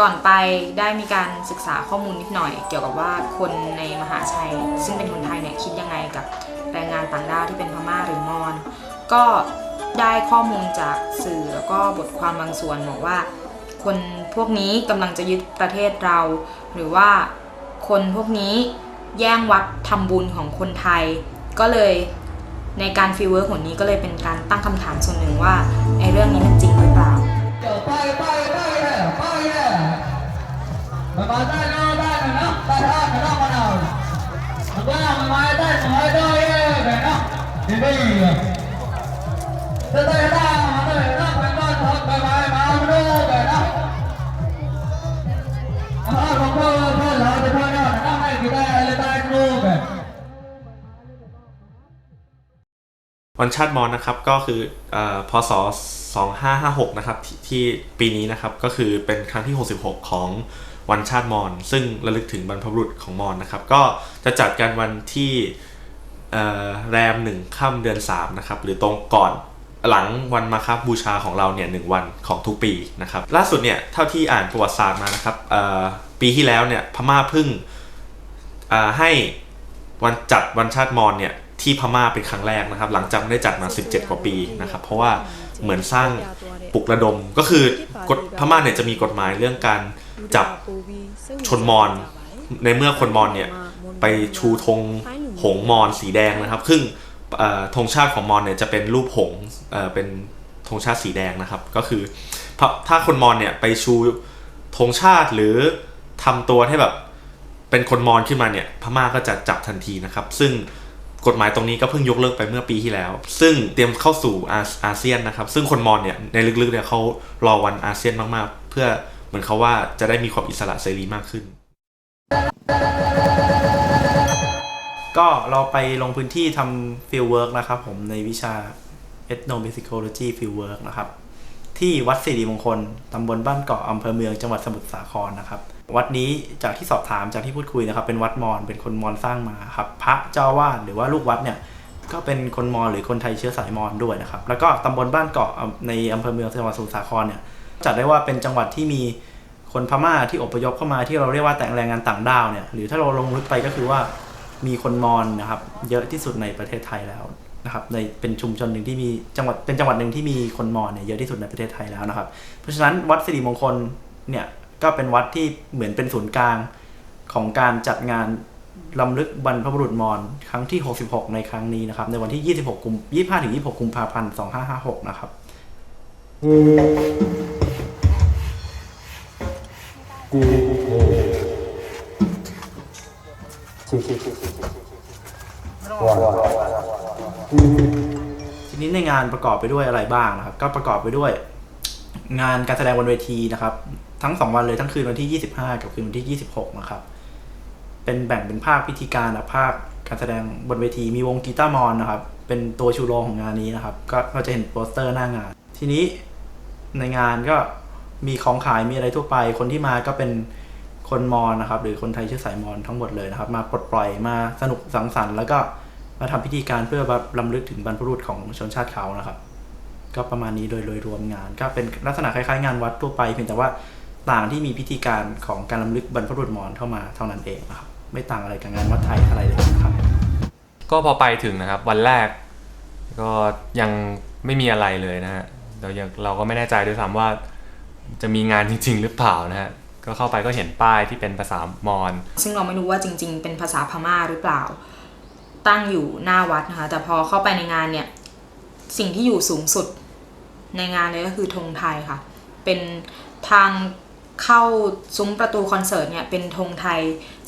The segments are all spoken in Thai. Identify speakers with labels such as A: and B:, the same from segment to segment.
A: ก่อนไปได้มีการศึกษาข้อมูลนิดหน่อย เกี่ยวกับว่าคนในมหาชัย ซึ่งเป็นคนไทยเนี่ยคิดยังไงกับแรงงานต่างด้าวที่เป็นพม่าหรือมอญก็ได้ข้อมูลจากสื่อแล้วก็บทความบางส่วนบอกว่า คนพวกนี้กำลังจะยึดประเทศเรา หรือว่าคนพวกนี้แย่งวัดทำบุญของคนไทย ก็เลยในการฟีเวอร์หนนี้ก็เลยเป็นการตั้งคำถามส่วนหนึ่งว่าไอ้เรื่องนี้มันจริง มา
B: ได้าะไมอานะครับก็คือเอ่อพ.ส.สองห้า
C: ห้นชาติมอนนะครับก็คือพศ2556 นะครับที่ปีนี้นะครับก็คือเป็นครั้งที่ 66 ของ วันชาติมอญซึ่งระลึกถึงบรรพบุรุษของมอญนะครับ ก็จะจัดกันวันที่แรมหนึ่งค่ำเดือน3นะครับหรือตรงก่อนหลังวันมาคาบูชาของเราเนี่ยหนึ่งวันของทุกปีนะครับล่าสุดเนี่ยเท่าที่อ่านประวัติศาสตร์มานะครับปีที่แล้วเนี่ยพม่าพึ่งให้วันจัดวันชาติมอญเนี่ยที่พม่าเป็นครั้งแรกนะครับ หลังจากไม่ได้จัดมา 17 กว่าปีนะครับเพราะว่าเหมือนสร้างปลุกระดมก็คือกฎพม่าเนี่ยจะมีกฎหมายเรื่องการ จับชนมอญในเมื่อคนมอญเนี่ยไปชูธงหงมอญสีแดงนะครับ ซึ่งธงชาติของมอญเนี่ยจะเป็นรูปหงเป็นธงชาติสีแดงนะครับ ก็คือถ้าคนมอญเนี่ยไปชูธงชาติหรือทำตัวให้แบบเป็นคนมอญขึ้นมาเนี่ยพม่าก็จะจับทันทีนะครับ ซึ่งกฎหมายตรงนี้ก็เพิ่งยกเลิกไปเมื่อปีที่แล้ว ซึ่งเตรียมเข้าสู่อาเซียนนะครับ ซึ่งคนมอญเนี่ยในลึกๆเนี่ยเขารอวันอาเซียนมากๆ เพื่อ เหมือนเขาว่าจะได้มีความอิสระเสรีมากขึ้น
D: ก็เราไปลงพื้นที่ทำฟิลเวิร์กนะครับผมในวิชา ethnomusicology field work นะครับ ที่วัดสิริมงคลตำบลบ้านเกาะอำเภอเมืองจังหวัดสมุทรสาครนะครับ วัดนี้จากที่สอบถามจากที่พูดคุยนะครับ เป็นวัดมอญเป็นคนมอญสร้างมาครับ พระเจ้าอาวาดหรือว่าลูกวัดเนี่ยก็เป็นคนมอญหรือคนไทยเชื้อสายมอญด้วยนะครับ แล้วก็ตำบลบ้านเกาะในอำเภอเมืองจังหวัดสมุทรสาครเนี่ย จัดได้ว่าเป็นจังหวัดที่มีคนพม่าที่อพยพเข้ามาที่เราเรียกว่าแต่งแรงงานต่างด้าวเนี่ยหรือถ้าเราลงลึกไปก็คือว่ามีคนมอญนะครับเยอะที่สุดในประเทศไทยแล้วนะครับในเป็นชุมชนหนึ่งที่มีจังหวัดเป็นจังหวัดหนึ่งที่มีคนมอญเนี่ยเยอะที่สุดในประเทศไทยแล้วนะครับ เพราะฉะนั้นวัดสิริมงคลเนี่ยก็เป็นวัดที่เหมือนเป็นศูนย์กลางของการจัดงานลำลึกบรรพบุรุษมอญครั้งที่ 66 ในครั้งนี้นะครับ ในวันที่ 26 กุม 25 ถึง 26 กุมภาพันธ์ 2556 นะครับ ทีนี้ในงานประกอบไปด้วยอะไรบ้างนะครับ ก็ประกอบไปด้วย งานการแสดงบนเวทีนะครับ ทั้งสองวันเลยทั้งคืนวันที่ 25 กับคืนวันที่ 26 นะครับ เป็นแบ่งเป็นภาคพิธีการกับภาคการแสดงบนเวทีมีวงกีตาร์มอนนะครับ เป็นตัวชูโรงของงานนี้นะครับ ก็เราจะเห็นโปสเตอร์หน้างาน ทีนี้ในงานก็ มีของขายมีอะไรทั่วไป คนที่มาก็เป็นคนมอญนะครับ หรือคนไทยเชื้อสายมอญทั้งหมดเลยนะครับ มาปลดปล่อยมาสนุกสังสรรค์แล้วก็มาทำพิธีการเพื่อบบลำลึกถึงบรรพบุรุษของชนชาติเขานะครับ ก็ประมาณนี้โดยโดยรวมงาน ก็เป็นลักษณะคล้ายๆ งานวัดทั่วไปเพียงแต่ว่าต่างที่มีพิธีการของการลำลึกบรรพบุรุษมอญเข้ามาเท่านั้นเองนะครับ ไม่ต่างอะไรกับงานวัดไทยอะไรเลยครับ
E: ก็พอไปถึงนะครับ วันแรก ก็ยังไม่มีอะไรเลยนะฮะเราเราก็ไม่แน่ใจด้วยซ้ำว่า จะมีงานจริง ๆ หรือเปล่านะฮะก็เข้าไปก็เห็นป้ายที่เป็นภาษามอญ
A: ซึ่งเราไม่รู้ว่าจริง ๆ เป็นภาษาพม่าหรือเปล่า ตั้งอยู่หน้าวัดนะคะแต่พอเข้าไปในงานเนี่ยสิ่งที่อยู่สูงสุดในงานเลยก็คือธงไทยค่ะ เป็นทางเข้าซุ้มประตูคอนเสิร์ตเนี่ยเป็นธงไทย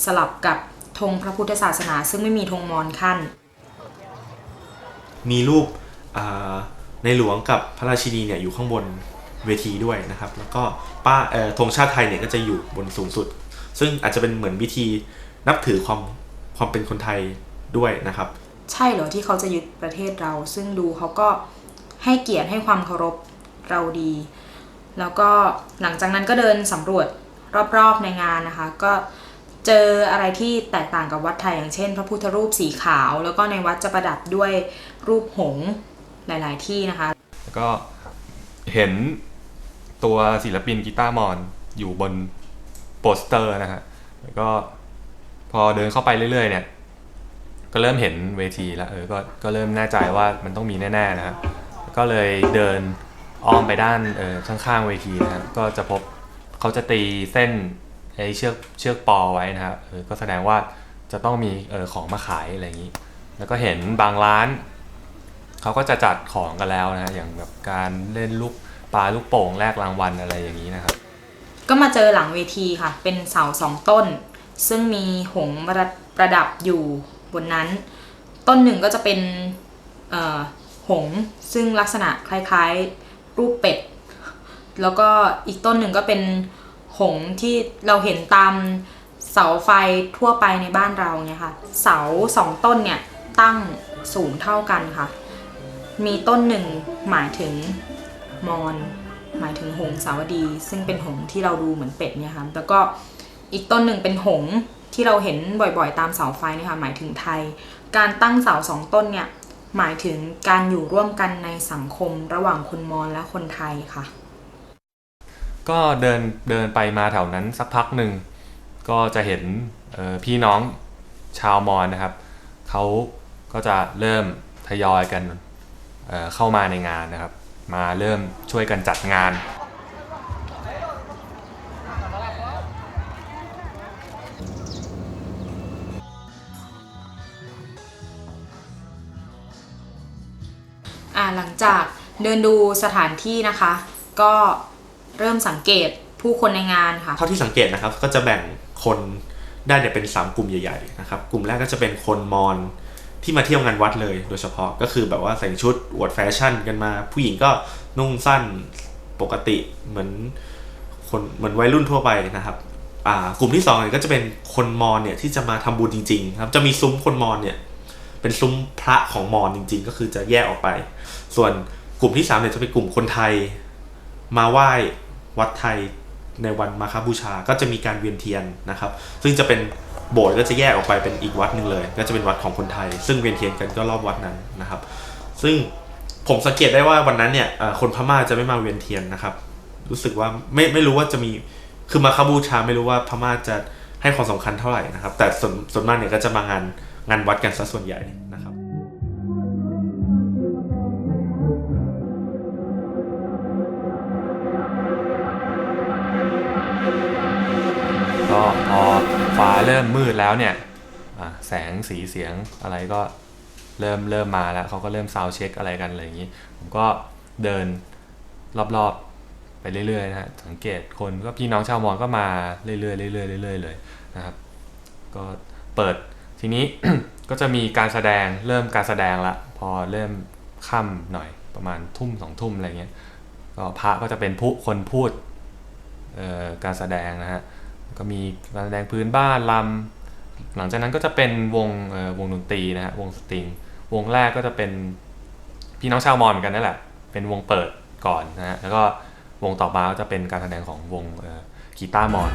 A: สลับกับธงพระพุทธศาสนา ซึ่งไม่มีธงมอญขั้น
C: มีรูปอ่าในหลวงกับพระราชินีเนี่ยอยู่ข้างบน เวทีด้วยนะครับ แล้วก็ป้าเอ่อธงชาติไทยเนี่ยก็จะอยู่บนสูงสุด ซึ่งอาจจะเป็นเหมือนวิธีนับถือความความเป็นคนไทยด้วยนะครับ
A: ใช่เหรอที่เขาจะยึดประเทศเรา ซึ่งดูเขาก็ให้เกียรติให้ความเคารพเราดี แล้วก็หลังจากนั้นก็เดินสำรวจรอบๆในงานนะคะ ก็เจออะไรที่แตกต่างกับวัดไทยอย่างเช่น พระพุทธรูปสีขาว แล้วก็ในวัดจะประดับด้วยรูปหงส์หลาย ๆ ที่นะคะ
E: แล้วก็เห็น ตัวศิลปินกีตาร์มอญอยู่บนโปสเตอร์นะฮะแล้วก็พอเดินเข้าไปเรื่อย ๆ เนี่ย ก็เริ่มเห็นเวทีแล้วเออก็ก็เริ่มแน่ใจว่ามันต้องมีแน่ๆนะครับก็เลยเดินอ้อมไปด้านเออข้างๆเวทีนะครับก็จะพบเขาจะตีเส้นไอ้เชือกเชือกปอไว้นะครับเออก็แสดงว่าจะต้องมีเออของมาขายอะไรอย่างนี้ แล้วก็เห็นบางร้าน เขาก็จะจัดของกันแล้วนะฮะอย่างแบบการเล่นลูก ปลาลูกโป่งแลกรางวัลอะไรอย่างนี้นะครับ
A: ก็มาเจอหลังเวทีค่ะ เป็นเสาสองต้น ซึ่งมีหงประประดับอยู่บนนั้น ต้นหนึ่งก็จะเป็นหงซึ่งลักษณะคล้ายๆ รูปเป็ด แล้วก็อีกต้นหนึ่งก็เป็นหงที่เราเห็นตามเสาไฟทั่วไปในบ้านเราเนี่ยค่ะเสาสองต้นเนี่ยตั้งสูงเท่ากันค่ะ มีต้นหนึ่งหมายถึง มอญหมายถึงหงสาวดี ซึ่งเป็นหงที่เราดูเหมือนเป็ดเนี่ยค่ะแล้วก็อีกต้นหนึ่งเป็นหงที่เราเห็นบ่อยๆ ตามเสาไฟเนี่ยค่ะหมายถึงไทย การตั้งเสาสองต้นเนี่ยหมายถึงการอยู่ร่วมกันในสังคมระหว่างคนมอญและคนไทยค่ะ
E: ก็เดินเดินไปมาแถวนั้นสักพักหนึ่งก็จะเห็นพี่น้องชาวมอญนะครับเขาก็จะเริ่มทยอยกันเเข้ามาในงานนะครับ มาเริ่มช่วยกันจัดงาน
A: อ่าหลังจากเดินดูสถานที่นะคะ ก็เริ่มสังเกตผู้คนในงานค่ะ
C: เท่าที่สังเกตนะครับก็จะแบ่งคนได้เนี่ยเป็น 3 กลุ่มใหญ่ๆนะครับกลุ่มแรกก็จะเป็นคนมอญ ที่มาเที่ยวงานวัดเลยโดยเฉพาะก็คือแบบว่าใส่ชุดอวดแฟชั่นกันมา ผู้หญิงก็นุ่งสั้นปกติเหมือนคนเหมือนวัยรุ่นทั่วไปนะครับอ่ากลุ่มที่2เนี่ยก็จะเป็นคนมอญเนี่ยที่จะมาทำบุญจริง ๆ ครับ จะมีซุ้มคนมอญเนี่ย เป็นซุ้มพระของมอญจริง ๆ ก็คือจะแยกออกไป ส่วนกลุ่มที่3เนี่ยจะเป็นกลุ่มคนไทย มาไหว้วัดไทยในวันมาคบูชา ก็จะมีการเวียนเทียนนะครับ ซึ่งจะเป็น โบสถ์ก็จะแยกออกไปเป็นอีกวัดหนึ่งเลย ก็จะเป็นวัดของคนไทย ซึ่งเวียนเทียนกันก็รอบวัดนั้นนะครับ ซึ่งผมสังเกตได้ว่าวันนั้นเนี่ยคนพม่าจะไม่มาเวียนเทียนนะครับ รู้สึกว่าไม่ไม่รู้ว่าจะมีคือมาคาบูชาไม่รู้ว่าพม่าจะให้ความสำคัญเท่าไหร่นะครับ แต่ส่วนส่วนมากเนี่ยก็จะมางานงานวัดกันซะส่วนใหญ่นะครับ
E: ก็พอฟ้าเริ่มมืด แล้วเนี่ยแสงสีเสียงอะไรก็เริ่มเริ่มมาแล้วเขาก็เริ่มซาวเช็คอะไรกันอะไรอย่างนี้ ผมก็เดินรอบๆไปเรื่อยๆนะฮะสังเกตคนก็พี่น้องชาวมอญก็มาเรื่อยๆเรื่อยๆเรื่อยๆเลยนะครับ ก็เปิดทีนี้ ก็จะมีการแสดงเริ่มการแสดงละพอเริ่มค่ำหน่อยประมาณทุ่มสองทุ่มอะไรเงี้ยก็พระก็จะเป็นผู้คนพูดการแสดงนะฮะก็มีการแสดงพื้นบ้านลำ หลังจากนั้นก็จะเป็นวงวงดนตรีนะฮะวงสตริง วงแรกก็จะเป็นพี่น้องชาวมอญเหมือนกันนั่นแหละ เป็นวงเปิดก่อนนะฮะแล้วก็วงต่อมาก็จะเป็นการแสดงของวงกีตาร์มอญ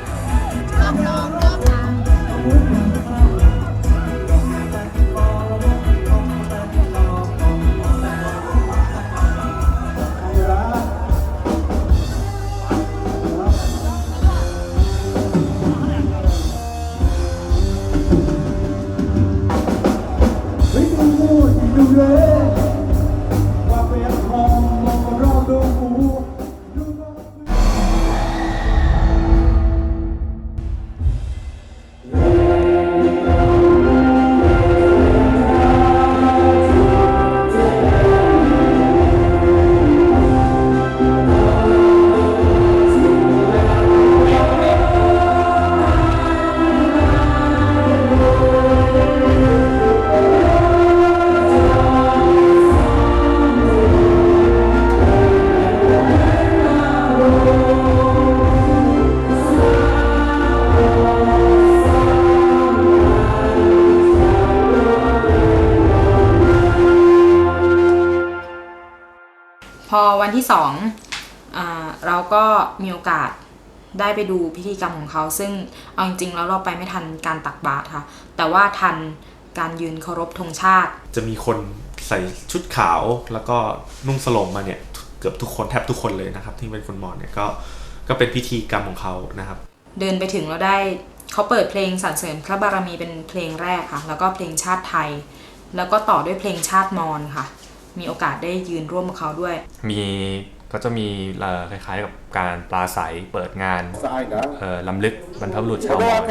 A: พอวันที่สองอาเราก็มีโอกาสได้ไปดูพิธีกรรมของเขา ซึ่งเอาจริงๆแล้วเราไปไม่ทันการตักบาตรค่ะ แต่ว่าทันการยืนเคารพธงชาติ
C: จะมีคนใส่ชุดขาวแล้วก็นุ่งสลงมาเนี่ยเกือบทุกคนแทบทุกคนเลยนะครับ ที่เป็นคนมอญเนี่ยก็ก็เป็นพิธีกรรมของเขานะครับ
A: เดินไปถึงแล้วได้เขาเปิดเพลงสรรเสริญพระบารมีเป็นเพลงแรกค่ะ แล้วก็เพลงชาติไทย แล้วก็ต่อด้วยเพลงชาติมอญค่ะ มีโอกาสได้ยืนร่วมกับเขาด้วย
E: มีก็จะมีเอ่อคล้ายๆกับการปราศัยเปิดงานเอ่อลำลึกบรรพบุรุษชาวมอญ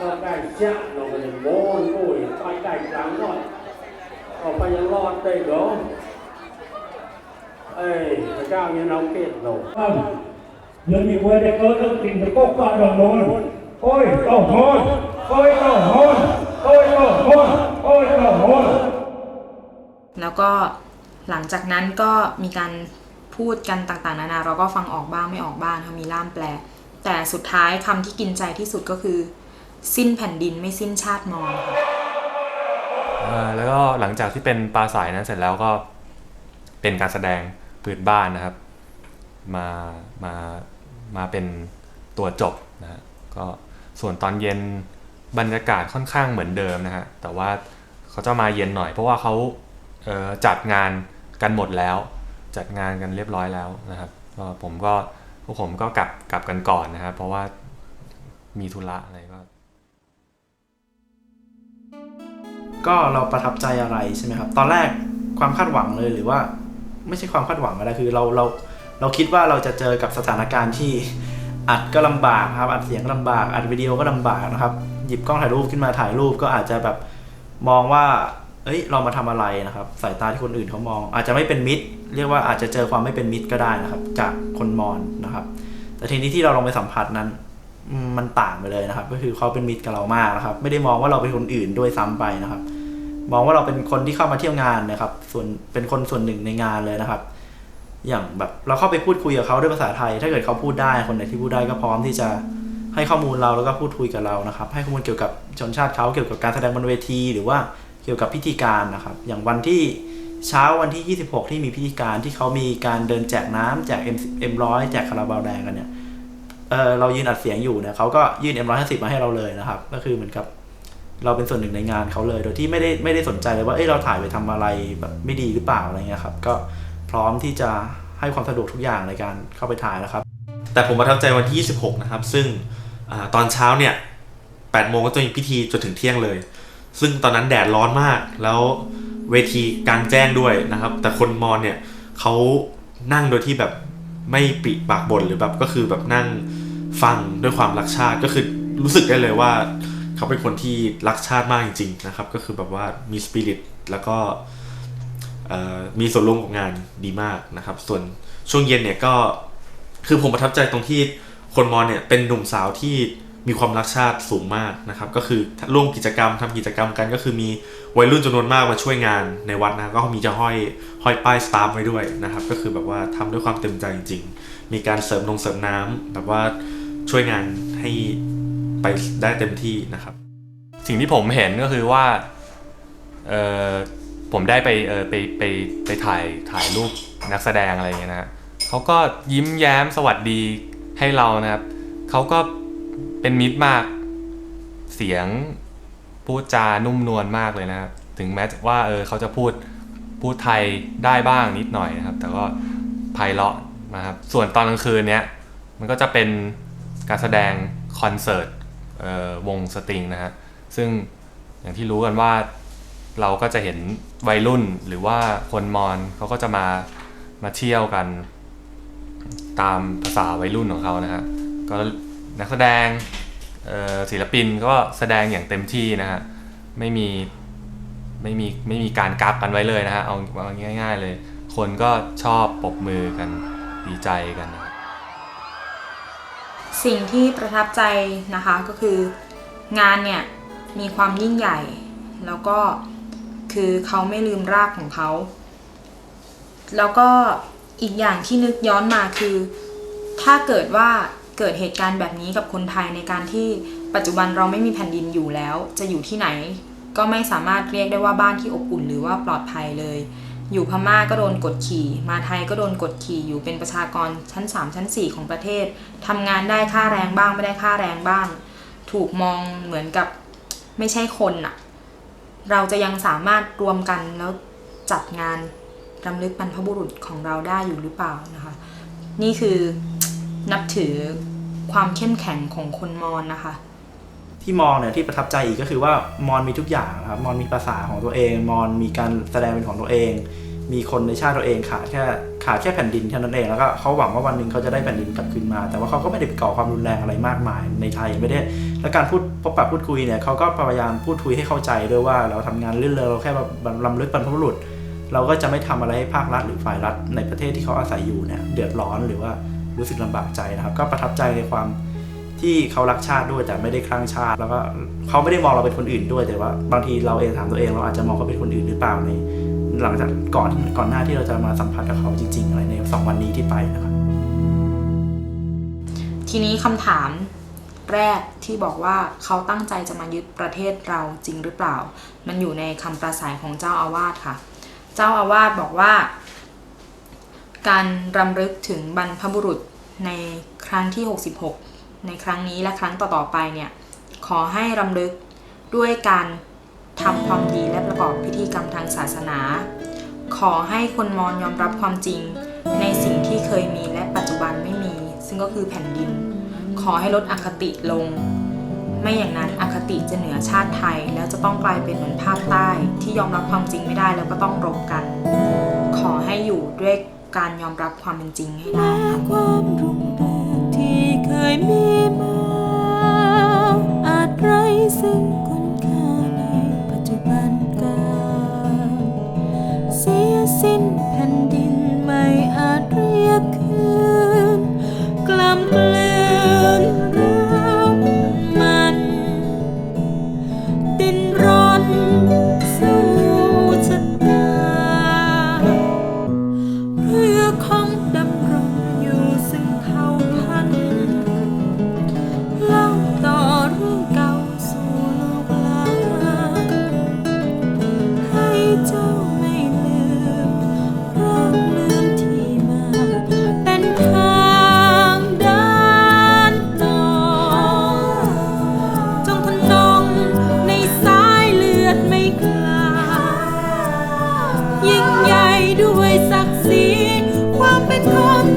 F: ก็ได้เจ้าลงไปโม้ยโม้ยไปได้กลางหน่อยออกไปยังรอดได้เหรอเอ้ยพระเจ้ายังเอาเกตลง
G: ยังมีเวรได้เกิดเรื่องสิ่งที่ก็กล้าดองโนนโอ้ยต้องโหนโอ้ยต้องโหนโอ้ยต้องโหนโอ้ยต้องโหน
A: แล้วก็หลังจากนั้นก็มีการพูดกันต่างๆ นานาเราก็ฟังออกบ้างไม่ออกบ้างเขามีล่ามแปล แต่สุดท้ายคำที่กินใจที่สุดก็คือ สิ้นแผ่นดินไม่สิ้นชาติมอญค่ะ
E: แล้วก็หลังจากที่เป็นปลาสายนั้นเสร็จแล้วก็เป็นการแสดงพื้นบ้านนะครับ มามามาเป็นตัวจบนะฮะก็ส่วนตอนเย็นบรรยากาศค่อนข้างเหมือนเดิมนะฮะแต่ว่าเขาจะมาเย็นหน่อยเพราะว่าเขา จัดงานกันหมดแล้ว จัดงานกันเรียบร้อยแล้วนะครับก็ผมก็พวกผมก็กลับกลับกันก่อนนะครับ เพราะว่ามีธุระอะไรก็
D: ก็เราประทับใจอะไรใช่ไหมครับ ตอนแรกความคาดหวังเลยหรือว่า ไม่ใช่ความคาดหวังอะไรคือเราเราเราคิดว่าเราจะเจอกับสถานการณ์ที่อัดก็ลำบากครับอัดเสียงก็ลำบากอัดวิดีโอก็ลำบากนะครับ หยิบกล้องถ่ายรูปขึ้นมาถ่ายรูปก็อาจจะแบบมองว่า เอ้ยเรามาทำอะไรนะครับ สายตาที่คนอื่นเขามอง อาจจะไม่เป็นมิตร เรียกว่าอาจจะเจอความไม่เป็นมิตรก็ได้นะครับ จากคนมอญนะครับ แต่ทีนี้ที่เราลองไปสัมผัสนั้น มันต่างไปเลยนะครับ ก็คือเขาเป็นมิตรกับเรามากนะครับ ไม่ได้มองว่าเราเป็นคนอื่นด้วยซ้ำไปนะครับ มองว่าเราเป็นคนที่เข้ามาเที่ยวงานนะครับ ส่วนเป็นคนส่วนหนึ่งในงานเลยนะครับ อย่างแบบเราเข้าไปพูดคุยกับเขาด้วยภาษาไทย ถ้าเกิดเขาพูดได้คนไหนที่พูดได้ก็พร้อมที่จะให้ข้อมูลเราแล้วก็พูดคุยกับเรานะครับ ให้ข้อมูลเกี่ยวกับชนชาติเขาเกี่ยวกับการแสดงบนเวทีหรือว่า กี่ยวกับพิธีการนะครับ อย่างวันที่เช้าวันที่ 26 ที่มีพิธีการที่เขามีการเดินแจกน้ำแจก M M100 แจกคาราบาวแดงกันเนี่ยเออเรายืนอัดเสียงอยู่เนี่ยเขาก็ยื่น M150 มาให้เราเลยนะครับ ก็คือเหมือนกับเราเป็นส่วนหนึ่งในงานเขาเลย โดยที่ไม่ได้ไม่ได้สนใจเลยว่าเอ้ยเราถ่ายไปทำอะไรแบบไม่ดีหรือเปล่าอะไรเงี้ยครับ ก็พร้อมที่จะให้ความสะดวกทุกอย่างในการเข้าไปถ่ายนะครับ
C: แต่ผมประทับใจวันที่ 26 นะครับ ซึ่งอตอนเช้าเนี่ย8โมงก็จะมีพิธีจนถึงเที่ยงเลย ซึ่งตอนนั้นแดดร้อนมาก แล้วเวทีกลางแจ้งด้วยนะครับ แต่คนมอญเนี่ยเขานั่งโดยที่แบบไม่ปิปากบนหรือแบบก็คือแบบนั่งฟังด้วยความรักชาติก็คือรู้สึกได้เลยว่า เขาเป็นคนที่รักชาติมากจริง ๆ นะครับ ก็คือแบบว่ามีสปิริตแล้วก็มีส่วนร่วมกับงานดีมากนะครับ ส่วนช่วงเย็นเนี่ยก็คือผมประทับใจตรงที่คนมอญเนี่ยเป็นหนุ่มสาวที่ มีความรักชาติสูงมากนะครับ ก็คือร่วมกิจกรรมทำกิจกรรมกันก็คือมีวัยรุ่นจำนวนมากมาช่วยงานในวัดนะก็มีจะห้อยห้อยป้ายสตาร์ไว้ด้วยนะครับ ก็คือแบบว่าทำด้วยความเต็มใจจริง ๆ มีการเสริมนงเสริมน้ำแบบว่าช่วยงานให้ไปได้เต็มที่นะครับ
E: สิ่งที่ผมเห็นก็คือว่าเออผมได้ไปเออไปไปไปถ่ายถ่ายรูปนักแสดงอะไรอย่างเงี้ยนะเขาก็ยิ้มแย้มสวัสดีให้เรานะครับเขาก็ เป็นมิตรมาก เสียงพูดจานุ่มนวลมากเลยนะครับ ถึงแม้ว่าเออเขาจะพูดพูดไทยได้บ้างนิดหน่อยนะครับ แต่ก็ไพเราะนะครับ ส่วนตอนกลางคืนเนี้ยมันก็จะเป็นการแสดงคอนเสิร์ตวงสตริงนะฮะ ซึ่งอย่างที่รู้กันว่าเราก็จะเห็นวัยรุ่นหรือว่าคนมอญเขาก็จะมามาเที่ยวกัน ตามภาษาวัยรุ่นของเขานะฮะ ก็ นักแสดงศิลปินก็แสดงอย่างเต็มที่นะฮะไม่มีไม่มีไม่มีการกักกันไว้เลยนะฮะเอาเอาง่าย ๆเลย คนก็ชอบปรบมือกันดีใจกันนะ
A: สิ่งที่ประทับใจนะคะก็คืองานเนี่ยมีความยิ่งใหญ่ แล้วก็คือเขาไม่ลืมรากของเขา แล้วก็อีกอย่างที่นึกย้อนมาคือ ถ้าเกิดว่า เกิดเหตุการณ์แบบนี้กับคนไทยในการที่ปัจจุบันเราไม่มีแผ่นดินอยู่แล้ว จะอยู่ที่ไหน ก็ไม่สามารถเรียกได้ว่าบ้านที่อบอุ่นหรือว่าปลอดภัยเลย อยู่พม่าก็โดนกดขี่ มาไทยก็โดนกดขี่อยู่เป็นประชากรชั้น 3 ชั้น 4 ของประเทศทำงานได้ค่าแรงบ้างไม่ได้ค่าแรงบ้าง ถูกมองเหมือนกับไม่ใช่คนอะเราจะยังสามารถรวมกันแล้วจัดงานรำลึกบรรพบุรุษของเราได้อยู่หรือเปล่านะคะ นี่คือ นับถือความเข้มแข็งของคนมอญนะคะ
D: ที่มองเนี่ยที่ประทับใจอีกก็คือว่ามอนมีทุกอย่างครับ มอนมีภาษาของตัวเอง มอนมีการแสดงเป็นของตัวเอง มีคนในชาติตัวเองขาดแค่ขาดแค่แผ่นดินเท่านั้นเองแล้วก็เขาหวังว่าวันหนึ่งเขาจะได้แผ่นดินกลับคืนมา แต่ว่าเขาก็ไม่ได้ก่อความรุนแรงอะไรมากมายในไทยไม่ได้และการพูดพบปะพูดคุยเนี่ยเขาก็พยายามพูดคุยให้เข้าใจด้วยว่าเราทำงานเรื่องเราแค่แบบลำลึกบรรพบุรุษเราก็จะไม่ทำอะไรให้ภาครัฐหรือฝ่ายรัฐในประเทศที่เขาอาศัยอยู่เนี่ยเดือดร้อนหรือว่า รู้สึกลำบากใจนะครับ ก็ประทับใจในความที่เขารักชาติด้วยแต่ไม่ได้คลั่งชาติ แล้วก็เขาไม่ได้มองเราเป็นคนอื่นด้วยแต่ว่าบางทีเราเองถามตัวเองเราอาจจะมองเขาเป็นคนอื่นหรือเปล่าในหลังจากก่อนก่อนหน้าที่เราจะมาสัมผัสกับเขาจริง ๆ อะไรในสองวันนี้ที่ไปนะครับ
A: ทีนี้คำถามแรกที่บอกว่าเขาตั้งใจจะมายึดประเทศเราจริงหรือเปล่า มันอยู่ในคำประสายของเจ้าอาวาสค่ะ เจ้าอาวาสบอกว่า การรำลึกถึงบรรพบุรุษ ในครั้งที่ 66 ในครั้งนี้และครั้งต่อๆไปเนี่ยขอให้รำลึกด้วยการทำความดีและประกอบพิธีกรรมทางศาสนา ขอให้คนมอญยอมรับความจริง ในสิ่งที่เคยมีและปัจจุบันไม่มี ซึ่งก็คือแผ่นดิน ขอให้ลดอคติลง ไม่อย่างนั้นอคติจะเหนือชาติไทย แล้วจะต้องกลายเป็นเหมือนภาคใต้ ที่ยอมรับความจริงไม่ได้แล้วก็ต้องรบกัน ขอให้อยู่ด้วย การยอมรับความเป็นจริงให้ได้ควา
H: มรุ่งรงที่เค
I: ยมีมาอาจไรซึ่ง
H: คุณค่าในปัจจุบันกาเสียสิ้น God.